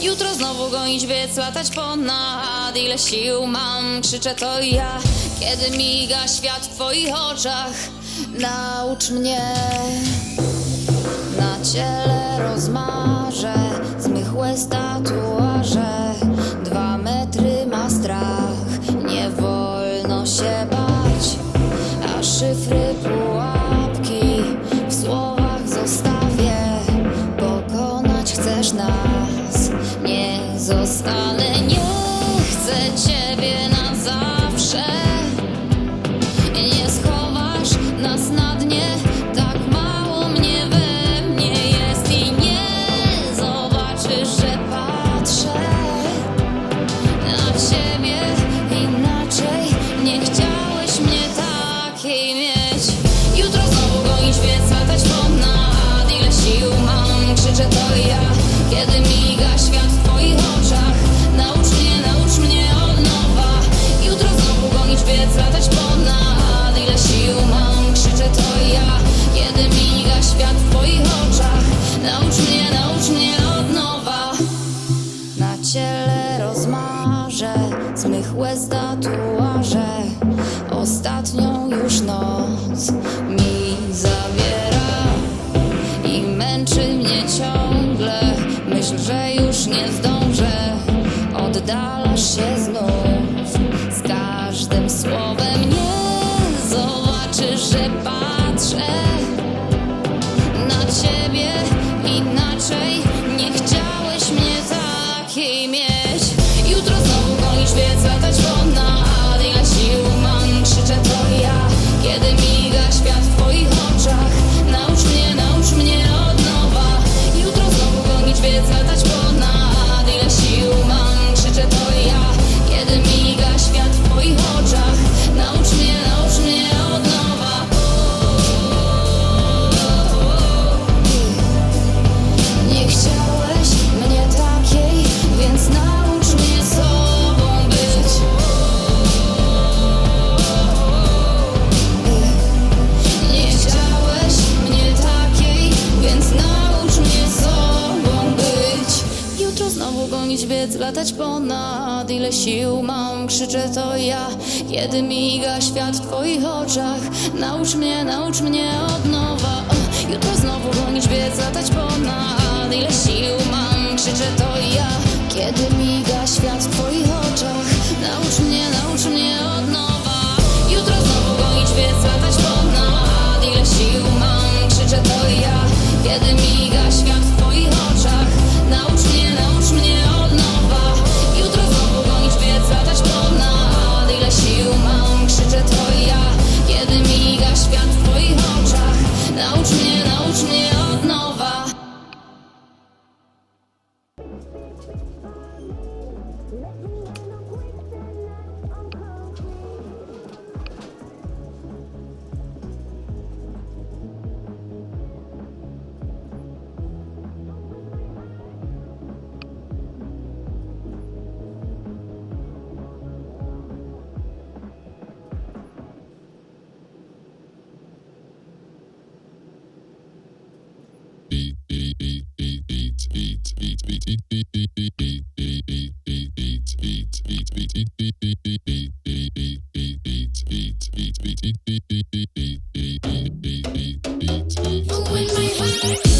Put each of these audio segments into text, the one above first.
Jutro znowu gonić, by latać ponad Ile sił mam, krzyczę to ja. Kiedy miga świat w twoich oczach Naucz mnie. Na ciele rozmarzę Zmychłe statuaże. mi zabiera i męczy mnie ciągle. Myśl, że już nie zdążę, oddalasz się znów z każdym słowem. Nie zobaczysz, że patrzę na ciebie inaczej. Latać ponad ile sił mam, krzyczę to ja. Kiedy miga świat w twoich oczach Naucz mnie, naucz mnie od nowa. O, Jutro znowu gonić biec, latać ponad ile sił mam, krzyczę to ja. Kiedy miga świat w twoich oczach Naucz mnie, naucz mnie od nowa. Jutro znowu gonisz biec, Let me beat, beat, beat, beat, beat, beat, beat, beat.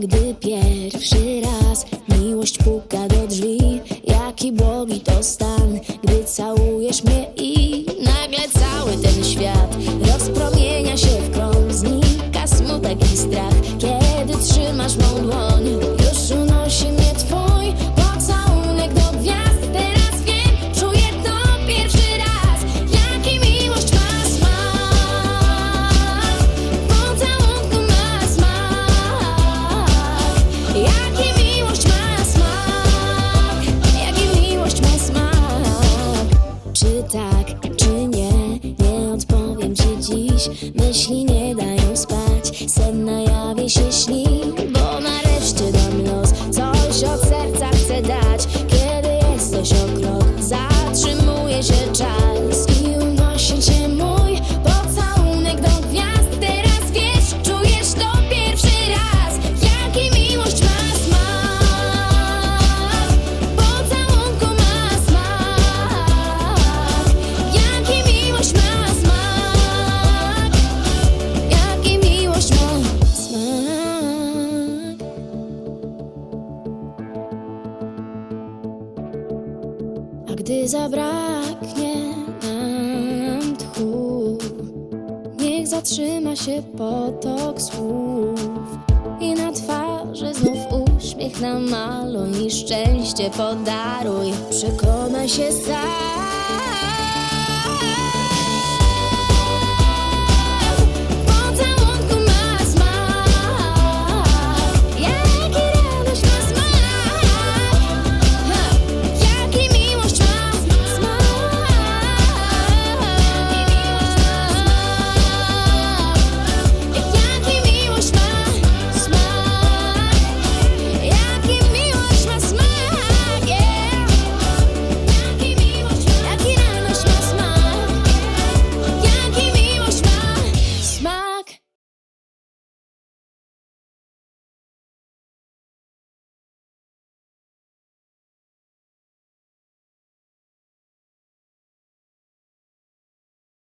Gdy pierwszy raz miłość puka do drzwi Jaki błogi to stan, gdy całujesz mnie i Nagle cały ten świat rozpromienia się w potok słów I na twarzy znów uśmiech namaluj I szczęście podaruj. Przekonaj się sam.